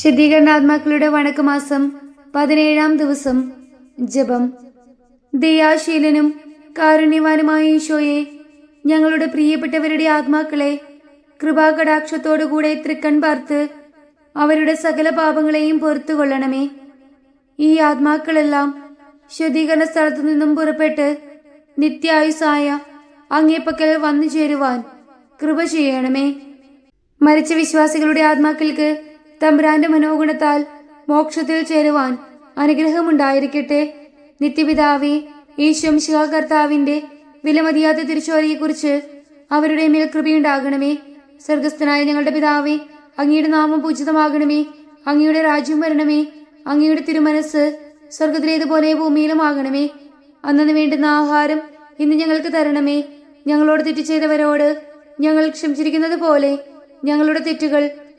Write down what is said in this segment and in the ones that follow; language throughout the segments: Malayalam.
ശുദ്ധീകരണാത്മാക്കളുടെ വണക്കമാസം പതിനേഴാം ദിവസം. ജപം. ദയാശീലനും കാരുണ്യവാനുമായ ഈശോയെ ഞങ്ങളുടെ പ്രിയപ്പെട്ടവരുടെ ആത്മാക്കളെ കൃപാകടാക്ഷത്തോടുകൂടെ തൃക്കൺ പാർത്ത് അവരുടെ സകല പാപങ്ങളെയും പുറത്തു കൊള്ളണമേ ഈ ആത്മാക്കളെല്ലാം ശുദ്ധീകരണ സ്ഥലത്തു നിന്നും പുറപ്പെട്ട് നിത്യായുസായ അങ്ങേപ്പക്കൽ വന്നു ചേരുവാൻ കൃപ ചെയ്യണമേ. മരിച്ച വിശ്വാസികളുടെ ആത്മാക്കൾക്ക് തമ്പുരാന്റെ മനോഗുണത്താൽ മോക്ഷത്തിൽ ചേരുവാൻ അനുഗ്രഹമുണ്ടായിരിക്കട്ടെ. നിത്യപിതാവി ഈശ്വംശിക കർത്താവിന്റെ വിലമതിയാത്ത തിരിച്ചുവരെയെക്കുറിച്ച് അവരുടെ മേൽ കൃപയുണ്ടാകണമേ. സ്വർഗസ്ഥനായ ഞങ്ങളുടെ പിതാവി അങ്ങയുടെ നാമം പൂജിതമാകണമേ. അങ്ങയുടെ രാജ്യം വരണമേ. അങ്ങയുടെ തിരുമനസ് സ്വർഗത്തിലേതുപോലെ ഭൂമിയിലും ആകണമേ അന്നു വേണ്ടുന്ന ആഹാരം ഇന്ന് ഞങ്ങൾക്ക് തരണമേ. ഞങ്ങളോട് തെറ്റ് ചെയ്തവരോട് ഞങ്ങൾ ക്ഷമിച്ചിരിക്കുന്നത് പോലെ ഞങ്ങളുടെ തെറ്റുകൾ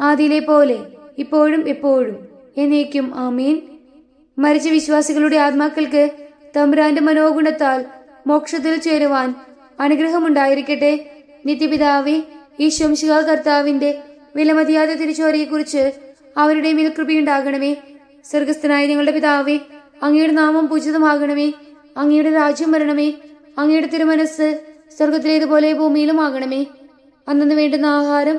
ആദിയിലെ പോലെ ഇപ്പോഴും എപ്പോഴും എന്നേക്കും ആമീൻ. മരിച്ച വിശ്വാസികളുടെ ആത്മാക്കൾക്ക് തമ്പുരാന്റെ മനോഗുണത്താൽ മോക്ഷത്തിൽ ചേരുവാൻ അനുഗ്രഹമുണ്ടായിരിക്കട്ടെ. നിത്യപിതാവി ഈ ശംശിക കർത്താവിന്റെ വിലമതിയാതെ കുറിച്ച് അവരുടെ മേൽ കൃപയുണ്ടാകണമേ. സ്വർഗസ്ഥനായ ഞങ്ങളുടെ പിതാവേ അങ്ങയുടെ നാമം പൂജിതമാകണമേ. അങ്ങയുടെ രാജ്യം വരണമേ. അങ്ങയുടെ തിരുമനസ് സ്വർഗത്തിലേതുപോലെ ഭൂമിയിലും ആകണമേ അന്നു വേണ്ടുന്ന ആഹാരം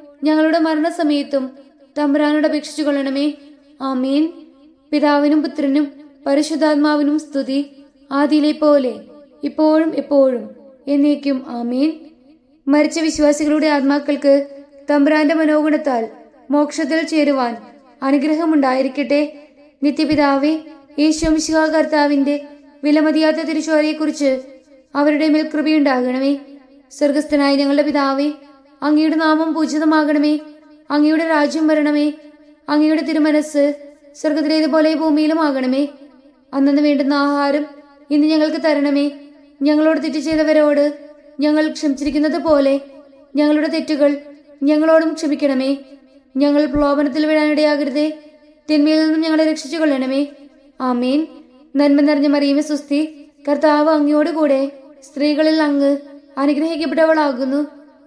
ഞങ്ങളുടെ മരണസമയത്തും തമ്പുരാനോട് അപേക്ഷിച്ചു കൊള്ളണമേ. ആമീൻ. പിതാവിനും പുത്രനും പരിശുദ്ധാത്മാവിനും സ്തുതി ആദിയിലെ പോലെ ഇപ്പോഴും എപ്പോഴും എന്നേക്കും ആമീൻ. മരിച്ച വിശ്വാസികളുടെ ആത്മാക്കൾക്ക് തമ്പുരാന്റെ മനോഗുണത്താൽ മോക്ഷത്തിൽ ചേരുവാൻ അനുഗ്രഹമുണ്ടായിരിക്കട്ടെ. നിത്യപിതാവെ യേശുമിശിഹ കർത്താവിന്റെ വിലമതിയാത്ത തിരിച്ചോരയെക്കുറിച്ച് അവരുടെ മേൽ കൃപയുണ്ടാകണമേ. സ്വർഗസ്ഥനായ ഞങ്ങളുടെ പിതാവേ അങ്ങയുടെ നാമം പൂജിതമാകണമേ. അങ്ങയുടെ രാജ്യം വരണമേ. അങ്ങയുടെ തിരുമനസ് സ്വർഗത്തിലേതുപോലെ ഭൂമിയിലും ആകണമേ. അന്നു വേണ്ടുന്ന ആഹാരം ഇന്ന് ഞങ്ങൾക്ക് തരണമേ. ഞങ്ങളോട് തെറ്റ് ചെയ്തവരോട് ഞങ്ങൾ ക്ഷമിച്ചിരിക്കുന്നത് പോലെ ഞങ്ങളുടെ തെറ്റുകൾ ഞങ്ങളോടും ക്ഷമിക്കണമേ. ഞങ്ങൾ പ്രലോഭനത്തിൽ വീഴാനിടയാകരുതേ തിന്മയിൽ നിന്നും ഞങ്ങളെ രക്ഷിച്ചു കൊള്ളണമേ ആമീൻ. നന്മ നിറഞ്ഞ മറിയമേ സുസ്തി കർത്താവ് അങ്ങയോട് കൂടെ സ്ത്രീകളിൽ അങ്ങ് അനുഗ്രഹിക്കപ്പെട്ടവളാകുന്നു.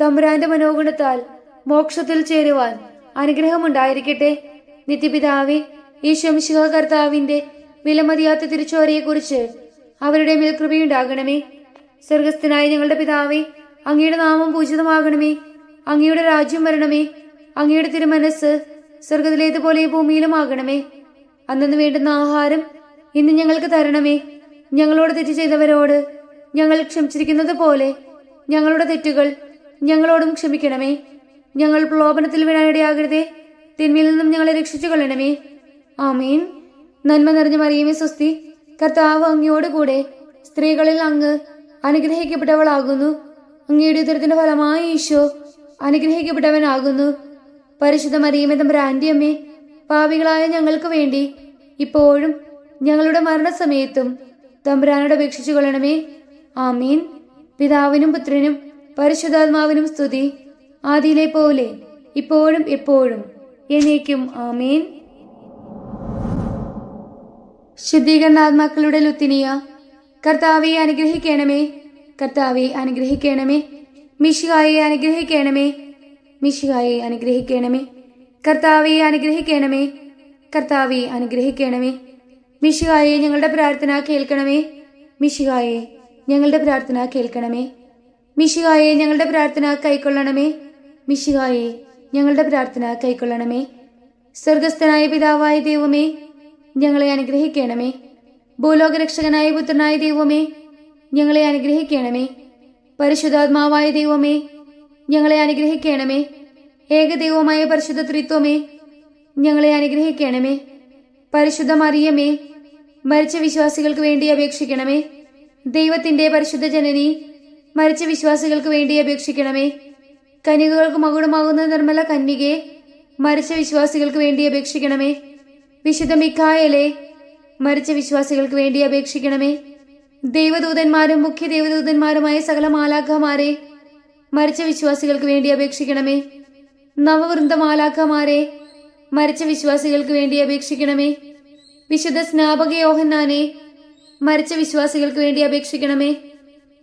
തമ്പുരാന്റെ മനോഗുണത്താൽ മോക്ഷത്തിൽ ചേരുവാൻ അനുഗ്രഹമുണ്ടായിരിക്കട്ടെ. നിത്യപിതാവെ ഈ ശംശിക കർത്താവിന്റെ വിലമതിയാത്ത തിരിച്ചോരയെക്കുറിച്ച് അവരുടെ മേൽ കൃപയുണ്ടാകണമേ. സ്വർഗസ്ഥനായ ഞങ്ങളുടെ പിതാവേ അങ്ങയുടെ നാമം പൂജിതമാകണമേ. അങ്ങയുടെ രാജ്യം വരണമേ. അങ്ങയുടെ തിരുമനസ് സ്വർഗത്തിലേതുപോലെ ഭൂമിയിലും ആകണമേ. അന്നു വേണ്ടുന്ന ആഹാരം ഇന്ന് ഞങ്ങൾക്ക് തരണമേ. ഞങ്ങളോട് തെറ്റ് ചെയ്തവരോട് ഞങ്ങൾ ക്ഷമിച്ചിരിക്കുന്നത് പോലെ ഞങ്ങളുടെ തെറ്റുകൾ ഞങ്ങളോടും ക്ഷമിക്കണമേ. ഞങ്ങൾ പ്രലോഭനത്തിൽ വീഴാനിടയാകരുതേ തിന്മയിൽ നിന്നും ഞങ്ങളെ രക്ഷിച്ചു കൊള്ളണമേ ആമീൻ. നന്മ നിറഞ്ഞ മറിയമേ സ്വസ്തി. കർത്താവ് അങ്ങയോടുകൂടെ സ്ത്രീകളിൽ അങ്ങ് അനുഗ്രഹിക്കപ്പെട്ടവളാകുന്നു. അങ്ങയുടെ ഉദരത്തിന്റെ ഫലമായ ഈശോ അനുഗ്രഹിക്കപ്പെട്ടവനാകുന്നു. പരിശുദ്ധ മറിയമേ തമ്പുരാന്റെ അമ്മേ പാപികളായ ഞങ്ങൾക്ക് വേണ്ടി ഇപ്പോഴും ഞങ്ങളുടെ മരണസമയത്തും തമ്പുരാനോട് അപേക്ഷിച്ചു കൊള്ളണമേ ആമീൻ. പിതാവിനും പുത്രനും പരിശുദ്ധാത്മാവിനും സ്തുതി. ആദിയിലെ പോലെ ഇപ്പോഴും എപ്പോഴും എന്നേക്കും ആമീൻ. ശുദ്ധീകരണാത്മാക്കളുടെ ലുത്തിനിയ കർത്താവെ അനുഗ്രഹിക്കണമേ കർത്താവെ അനുഗ്രഹിക്കണമേ മിഷിഹായെ അനുഗ്രഹിക്കണമേ മിഷിഹായെ അനുഗ്രഹിക്കണമേ കർത്താവെ അനുഗ്രഹിക്കണമേ കർത്താവെ അനുഗ്രഹിക്കണമേ മിഷിഹായെ ഞങ്ങളുടെ പ്രാർത്ഥന കേൾക്കണമേ മിഷിഹായെ ഞങ്ങളുടെ പ്രാർത്ഥന കേൾക്കണമേ. മിഷിഹായെ ഞങ്ങളുടെ പ്രാർത്ഥന കൈക്കൊള്ളണമേ. മിഷിഹായെ ഞങ്ങളുടെ പ്രാർത്ഥന കൈക്കൊള്ളണമേ. സ്വർഗസ്ഥനായ പിതാവായ ദൈവമേ ഞങ്ങളെ അനുഗ്രഹിക്കണമേ. ഭൂലോകരക്ഷകനായ പുത്രനായ ദൈവമേ ഞങ്ങളെ അനുഗ്രഹിക്കണമേ. പരിശുദ്ധാത്മാവായ ദൈവമേ ഞങ്ങളെ അനുഗ്രഹിക്കണമേ. ഏകദൈവമായ പരിശുദ്ധ ത്രിത്വമേ ഞങ്ങളെ അനുഗ്രഹിക്കണമേ. പരിശുദ്ധ മറിയമേ മരിച്ച വിശ്വാസികൾക്ക് വേണ്ടി അപേക്ഷിക്കണമേ. ദൈവത്തിന്റെ പരിശുദ്ധ ജനനി മരിച്ച വിശ്വാസികൾക്ക് വേണ്ടി അപേക്ഷിക്കണമേ. കനികകൾക്ക് മകുടമാകുന്ന നിർമ്മല കന്യകെ മരിച്ച വിശ്വാസികൾക്ക് വേണ്ടി അപേക്ഷിക്കണമേ. വിശുദ്ധ മിക്കായലെ മരിച്ച വിശ്വാസികൾക്ക് വേണ്ടി അപേക്ഷിക്കണമേ. ദൈവദൂതന്മാരും മുഖ്യ ദേവദൂതന്മാരുമായ സകല മാലാഖമാരെ മരിച്ച വിശ്വാസികൾക്ക് വേണ്ടി അപേക്ഷിക്കണമേ. നവവൃന്ദ മാലാഖമാരെ മരിച്ച വിശ്വാസികൾക്ക് വേണ്ടി അപേക്ഷിക്കണമേ. വിശുദ്ധ സ്നാപക യോഹന്നാനെ മരിച്ച വിശ്വാസികൾക്ക് വേണ്ടി അപേക്ഷിക്കണമേ.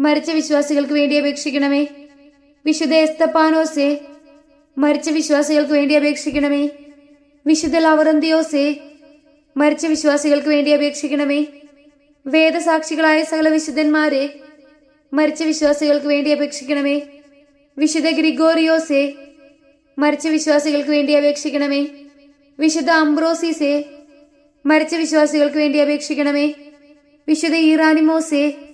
മരിച്ച വിശ്വാസികൾക്ക് വേണ്ടി അപേക്ഷിക്കണമേ. വിശുദ്ധ എസ്തപ്പാനോസേ മരിച്ച വിശ്വാസികൾക്ക് വേണ്ടി അപേക്ഷിക്കണമേ. വിശുദ്ധ ലവറന്തിയോസേ മരിച്ച വിശ്വാസികൾക്ക് വേണ്ടി അപേക്ഷിക്കണമേ. വേദസാക്ഷികളായ സകല വിശുദ്ധന്മാരെ മരിച്ച വിശ്വാസികൾക്ക് വേണ്ടി അപേക്ഷിക്കണമേ. വിശുദ്ധ ഗ്രിഗോറിയോസേ മരിച്ച വിശ്വാസികൾക്ക് വേണ്ടി അപേക്ഷിക്കണമേ. വിശുദ്ധ അംബ്രോസിസേ മരിച്ച വിശ്വാസികൾക്ക് വേണ്ടി അപേക്ഷിക്കണമേ. വിശുദ്ധ ഈറാനിമോസെ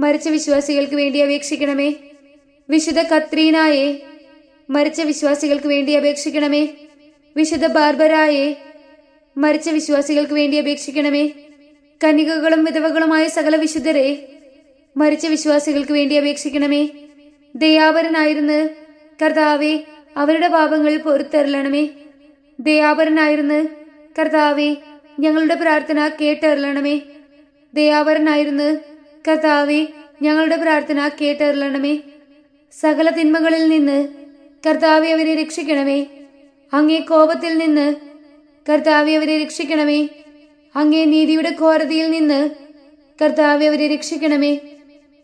മരിച്ച വിശ്വാസികൾക്ക് വേണ്ടി അപേക്ഷിക്കണമേ. വിശുദ്ധ കത്രീനായെ മരിച്ച വിശ്വാസികൾക്ക് വേണ്ടി അപേക്ഷിക്കണമേ. വിശുദ്ധ ബാർബരായെ മരിച്ച വിശ്വാസികൾക്ക് വേണ്ടി അപേക്ഷിക്കണമേ. കനികകളും വിധവകളുമായ സകല വിശുദ്ധരെ മരിച്ച വിശ്വാസികൾക്ക് വേണ്ടി അപേക്ഷിക്കണമേ. ദയാപരനായിരുന്ന് കർത്താവെ അവരുടെ പാപങ്ങൾ പൊറുത്തരളണമേ ദയാപരനായിരുന്ന് കർത്താവെ ഞങ്ങളുടെ പ്രാർത്ഥന കേട്ടറിയണമേ. ദയാപരനായിരുന്ന് കർത്താവെ ഞങ്ങളുടെ പ്രാർത്ഥന കേട്ടറിയണമേ. സകല തിന്മകളിൽ നിന്ന് കർത്താവെ അവരെ രക്ഷിക്കണമേ. അങ്ങേ കോപത്തിൽ നിന്ന് കർത്താവെ അവരെ രക്ഷിക്കണമേ. അങ്ങേ നീതിയുടെ ഘോരതയിൽ നിന്ന് കർത്താവെ അവരെ രക്ഷിക്കണമേ.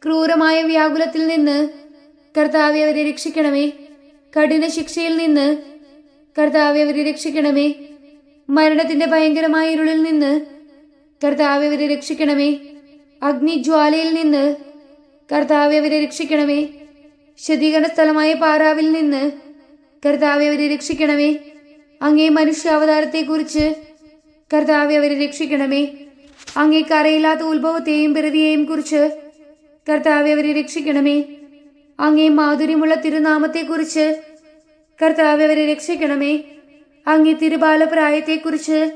ക്രൂരമായ വ്യാകുലത്തിൽ നിന്ന് കർത്താവെ അവരെ രക്ഷിക്കണമേ. കഠിന ശിക്ഷയിൽ നിന്ന് കർത്താവെ അവരെ രക്ഷിക്കണമേ. മരണത്തിന്റെ ഭയങ്കരമായ ഇരുളിൽ നിന്ന് കർത്താവെ അവരെ രക്ഷിക്കണമേ. അഗ്നിജ്വാലയിൽ നിന്ന് കർത്താവെ അവരെ രക്ഷിക്കണമേ. ശുദ്ധീകരണ സ്ഥലമായ പാറാവിൽ നിന്ന് കർത്താവെ അവരെ രക്ഷിക്കണമേ. അങ്ങേ മനുഷ്യാവതാരത്തെക്കുറിച്ച് കർത്താവെ അവരെ രക്ഷിക്കണമേ. അങ്ങേ അറിയില്ലാത്ത ഉത്ഭവത്തെയും പിറവിയെയും കുറിച്ച് കർത്താവെ അവരെ രക്ഷിക്കണമേ. അങ്ങേ മാധുര്യമുള്ള തിരുനാമത്തെക്കുറിച്ച് കർത്താവെ അവരെ രക്ഷിക്കണമേ. അങ്ങേ തിരുബാലപ്രായത്തെക്കുറിച്ച്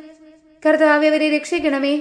കർത്താവെ അവരെ രക്ഷിക്കണമേ.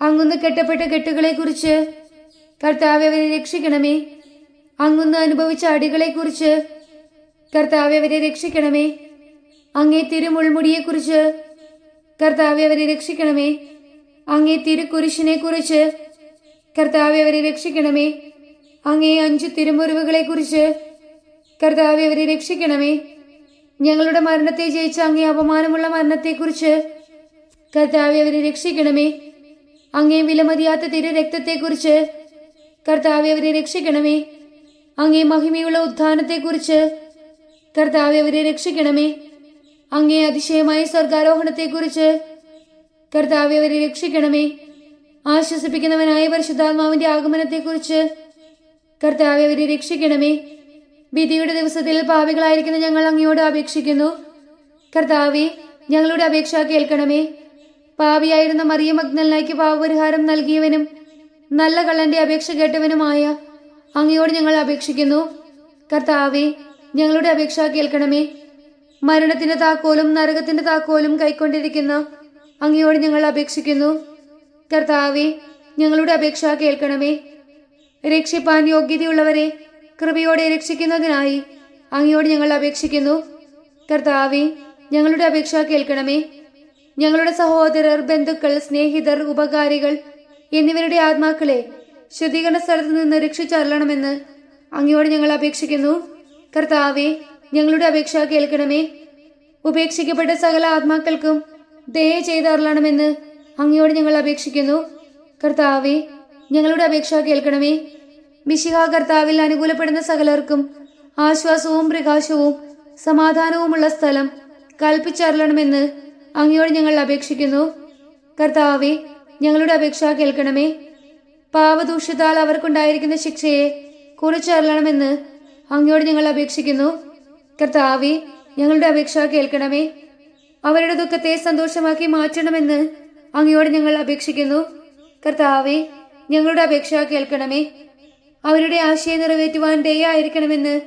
അങ്ങുന്ന് കെട്ടപ്പെട്ട കെട്ടുകളെക്കുറിച്ച് കർത്താവ് അവരെ രക്ഷിക്കണമേ. അങ്ങുന്ന് അനുഭവിച്ച അടികളെക്കുറിച്ച് കർത്താവ് അവരെ രക്ഷിക്കണമേ. അങ്ങേ തിരുമുൾമുടിയെക്കുറിച്ച് കർത്താവ് അവരെ രക്ഷിക്കണമേ. അങ്ങേ തിരുക്കുരിശിനെക്കുറിച്ച് കർത്താവ് അവരെ രക്ഷിക്കണമേ. അങ്ങേ അഞ്ചു തിരുമുറിവുകളെക്കുറിച്ച് കർത്താവ് അവരെ രക്ഷിക്കണമേ. ഞങ്ങളുടെ മരണത്തെ ജയിച്ച അങ്ങേ അപമാനമുള്ള മരണത്തെക്കുറിച്ച് കർത്താവ് അവരെ രക്ഷിക്കണമേ. അങ്ങേ വിലമതിയാത്ത തിരു രക്തത്തെക്കുറിച്ച് കർത്താവെ അവരെ രക്ഷിക്കണമേ. അങ്ങേ മഹിമയുള്ള ഉത്ഥാനത്തെക്കുറിച്ച് കർത്താവെ അവരെ രക്ഷിക്കണമേ. അങ്ങേ അതിശയമായ സ്വർഗാരോഹണത്തെക്കുറിച്ച് കർത്താവെ അവരെ രക്ഷിക്കണമേ. ആശ്വസിപ്പിക്കുന്നവനായ പരിശുദ്ധാത്മാവിന്റെ ആഗമനത്തെക്കുറിച്ച് കർത്താവെ അവരെ രക്ഷിക്കണമേ. വിധിയുടെ ദിവസത്തിൽ പാപികളായിരിക്കുന്ന ഞങ്ങൾ അങ്ങയോട് അപേക്ഷിക്കുന്നു. കർത്താവെ ഞങ്ങളുടെ അപേക്ഷ കേൾക്കണമേ. പാപിയായിരുന്ന മറിയ മഗ്നലിനായിക്ക് പാപപരിഹാരം നൽകിയവനും നല്ല കള്ളന്റെ അപേക്ഷ കേട്ടവനുമായ അങ്ങയോട് ഞങ്ങൾ അപേക്ഷിക്കുന്നു. കർത്താവെ ഞങ്ങളുടെ അപേക്ഷ കേൾക്കണമേ. മരണത്തിന്റെ താക്കോലും നരകത്തിന്റെ താക്കോലും കൈക്കൊണ്ടിരിക്കുന്ന അങ്ങയോട് ഞങ്ങൾ അപേക്ഷിക്കുന്നു. കർത്താവെ ഞങ്ങളുടെ അപേക്ഷ കേൾക്കണമേ. രക്ഷിപ്പാൻ യോഗ്യതയുള്ളവരെ കൃപയോടെ രക്ഷിക്കുന്നതിനായി അങ്ങയോട് ഞങ്ങൾ അപേക്ഷിക്കുന്നു. കർത്താവെ ഞങ്ങളുടെ അപേക്ഷ കേൾക്കണമേ. ഞങ്ങളുടെ സഹോദരർ ബന്ധുക്കൾ സ്നേഹിതർ ഉപകാരികൾ എന്നിവരുടെ ആത്മാക്കളെ ശുദ്ധീകരണ സ്ഥലത്ത് നിന്ന് രക്ഷിച്ചറിയണമെന്ന് അങ്ങയോട് ഞങ്ങൾ അപേക്ഷിക്കുന്നു. കർത്താവെ ഞങ്ങളുടെ അപേക്ഷ കേൾക്കണമേ. ഉപേക്ഷിക്കപ്പെട്ട സകല ആത്മാക്കൾക്കും ദയ ചെയ്തറിയണമെന്ന് അങ്ങയോട് ഞങ്ങൾ അപേക്ഷിക്കുന്നു. കർത്താവെ ഞങ്ങളുടെ അപേക്ഷ കേൾക്കണമേ. മിശിഹ കർത്താവിൽ അനുകൂലപ്പെടുന്ന സകലർക്കും ആശ്വാസവും പ്രകാശവും സമാധാനവുമുള്ള സ്ഥലം കൽപ്പിച്ചറിയണമെന്ന് അങ്ങയോട് ഞങ്ങൾ അപേക്ഷിക്കുന്നു. കർത്താവെ ഞങ്ങളുടെ അപേക്ഷ കേൾക്കണമേ. പാവദൂഷ്യത്താൽ അവർക്കുണ്ടായിരിക്കുന്ന ശിക്ഷയെ കുറിച്ചറിയണമെന്ന് അങ്ങയോട് ഞങ്ങൾ അപേക്ഷിക്കുന്നു. കർത്താവെ ഞങ്ങളുടെ അപേക്ഷ കേൾക്കണമേ. അവരുടെ ദുഃഖത്തെ സന്തോഷമാക്കി മാറ്റണമെന്ന് അങ്ങയോട് ഞങ്ങൾ അപേക്ഷിക്കുന്നു. കർത്താവെ ഞങ്ങളുടെ അപേക്ഷ കേൾക്കണമേ. അവരുടെ ആശയം നിറവേറ്റുവാൻ ദയായിരിക്കണമെന്ന്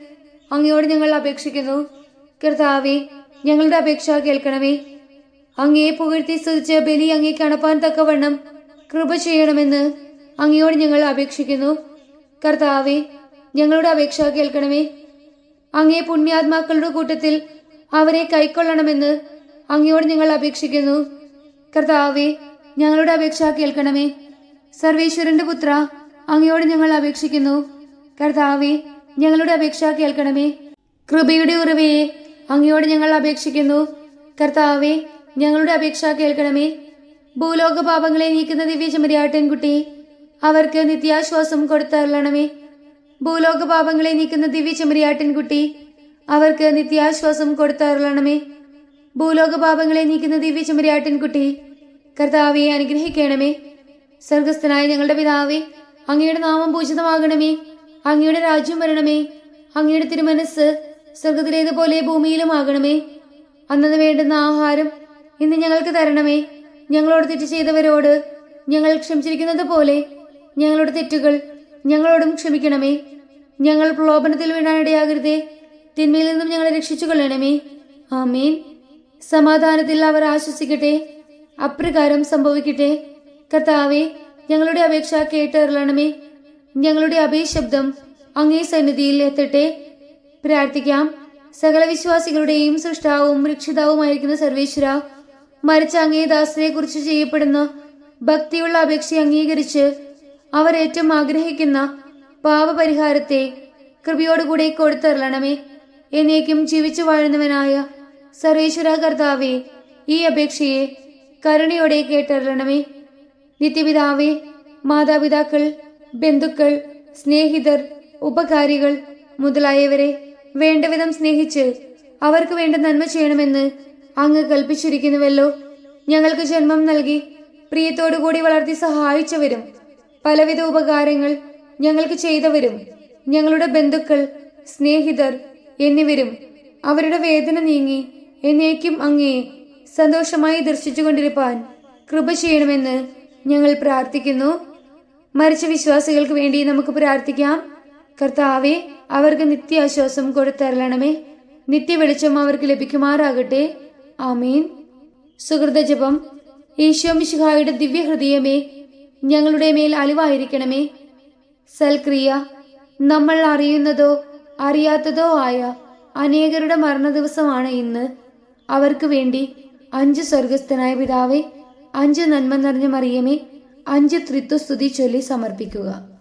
അങ്ങയോട് ഞങ്ങൾ അപേക്ഷിക്കുന്നു. കർത്താവെ ഞങ്ങളുടെ അപേക്ഷ കേൾക്കണമേ. അങ്ങയെ പുകഴ്ത്തി സ്തുതിച്ച് ബലി അങ്ങേ കണപ്പാൻ തക്കവണ്ണം കൃപ ചെയ്യണമെന്ന് അങ്ങയോട് ഞങ്ങൾ അപേക്ഷിക്കുന്നു. കർത്താവെ ഞങ്ങളുടെ അപേക്ഷ കേൾക്കണമേ. അങ്ങേ പുണ്യാത്മാക്കളുടെ കൂട്ടത്തിൽ അവരെ കൈക്കൊള്ളണമെന്ന് അങ്ങയോട് ഞങ്ങൾ അപേക്ഷിക്കുന്നു. കർത്താവെ ഞങ്ങളുടെ അപേക്ഷ കേൾക്കണമേ. സർവേശ്വരന്റെ പുത്ര അങ്ങയോട് ഞങ്ങൾ അപേക്ഷിക്കുന്നു. കർത്താവെ ഞങ്ങളുടെ അപേക്ഷ കേൾക്കണമേ. കൃപയുടെ ഉറവയെ അങ്ങയോട് ഞങ്ങൾ അപേക്ഷിക്കുന്നു. കർത്താവെ ഞങ്ങളുടെ അപേക്ഷ കേൾക്കണമേ. ഭൂലോക പാപങ്ങളെ നീക്കുന്ന ദിവ്യചമരിയാട്ടൻകുട്ടി അവർക്ക് നിത്യാശ്വാസം കൊടുത്തരുളണമേ. ഭൂലോക പാപങ്ങളെ നീക്കുന്ന ദിവ്യചമരിയാട്ടൻകുട്ടി അവർക്ക് നിത്യാശ്വാസം കൊടുത്തരുളണമേ. ഭൂലോക പാപങ്ങളെ നീക്കുന്ന ദിവ്യചമരിയാട്ടൻകുട്ടി കർത്താവെ അനുഗ്രഹിക്കണമേ. സ്വർഗസ്ഥനായ ഞങ്ങളുടെ പിതാവേ അങ്ങയുടെ നാമം പൂജിതമാകണമേ. അങ്ങയുടെ രാജ്യം വരണമേ. അങ്ങയുടെ തിരുമനസ് സ്വർഗത്തിലേതുപോലെ ഭൂമിയിലും ആകണമേ അന്നത് വേണ്ടുന്ന ആഹാരം ഇന്ന് ഞങ്ങൾക്ക് തരണമേ. ഞങ്ങളോട് തെറ്റ് ചെയ്തവരോട് ഞങ്ങൾ ക്ഷമിച്ചിരിക്കുന്നത് പോലെ ഞങ്ങളുടെ തെറ്റുകൾ ഞങ്ങളോടും ക്ഷമിക്കണമേ. ഞങ്ങൾ പ്രലോഭനത്തിൽ വീണാനിടയാകരുതേ. തിന്മയിൽ നിന്നും ഞങ്ങളെ രക്ഷിച്ചു കൊള്ളണമേ ആമീൻ. സമാധാനത്തിൽ അവർ ആശ്വസിക്കട്ടെ. അപ്രകാരം സംഭവിക്കട്ടെ. കർത്താവെ ഞങ്ങളുടെ അപേക്ഷ കേട്ടറിയണമേ ഞങ്ങളുടെ അഭയശബ്ദം അങ്ങേ സന്നിധിയിൽ എത്തട്ടെ. പ്രാർത്ഥിക്കാം. സകല വിശ്വാസികളുടെയും സൃഷ്ടാവും രക്ഷിതാവുമായിരിക്കുന്ന സർവേശ്വര മരിച്ച അങ്ങേദാസിനെ കുറിച്ച് ചെയ്യപ്പെടുന്ന ഭക്തിയുള്ള അപേക്ഷ അംഗീകരിച്ച് അവർ ഏറ്റവും ആഗ്രഹിക്കുന്ന പാപപരിഹാരത്തെ കൃപയോടുകൂടെ കൊടുത്തരളണമേ. എന്നേക്കും ജീവിച്ചു വാഴുന്നവനായ സർവേശ്വര കർത്താവെ ഈ അപേക്ഷയെ കരുണയോടെ കേട്ടറിയണമേ നിത്യപിതാവെ മാതാപിതാക്കൾ ബന്ധുക്കൾ സ്നേഹിതർ ഉപകാരികൾ മുതലായവരെ വേണ്ടവിധം സ്നേഹിച്ച് അവർക്ക് വേണ്ട നന്മ ചെയ്യണമെന്ന് അങ്ങ് കൽപ്പിച്ചിരിക്കുന്നുവല്ലോ. ഞങ്ങൾക്ക് ജന്മം നൽകി പ്രിയത്തോടുകൂടി വളർത്തി സഹായിച്ചവരും പലവിധ ഉപകാരങ്ങൾ ഞങ്ങൾക്ക് ചെയ്തവരും. ഞങ്ങളുടെ ബന്ധുക്കൾ സ്നേഹിതർ എന്നിവരും അവരുടെ വേദന നീങ്ങി എന്നേക്കും അങ്ങേ സന്തോഷമായി ദർശിച്ചുകൊണ്ടിരിപ്പാൻ കൃപ ചെയ്യണമെന്ന് ഞങ്ങൾ പ്രാർത്ഥിക്കുന്നു. മരിച്ച വിശ്വാസികൾക്ക് വേണ്ടി നമുക്ക് പ്രാർത്ഥിക്കാം. കർത്താവെ അവർക്ക് നിത്യാശ്വാസം കൊടുത്തരളണമേ. നിത്യ വെളിച്ചം അവർക്ക് ലഭിക്കുമാറാകട്ടെ. ആമീൻ. സുഹൃതജപം ഈശോ മിശിഹായുടെ ദിവ്യഹൃദയമേ ഞങ്ങളുടെ മേൽ അലിവായിരിക്കണമേ. സൽക്രിയ നമ്മൾ അറിയുന്നതോ അറിയാത്തതോ ആയ അനേകരുടെ മരണ ദിവസമാണ് ഇന്ന്. അവർക്ക് വേണ്ടി അഞ്ച് സ്വർഗസ്ഥനായ പിതാവേ അഞ്ച് നന്മ നിറഞ്ഞ മറിയമേ അഞ്ച് ത്രിത്വസ്തുതി ചൊല്ലി സമർപ്പിക്കുക.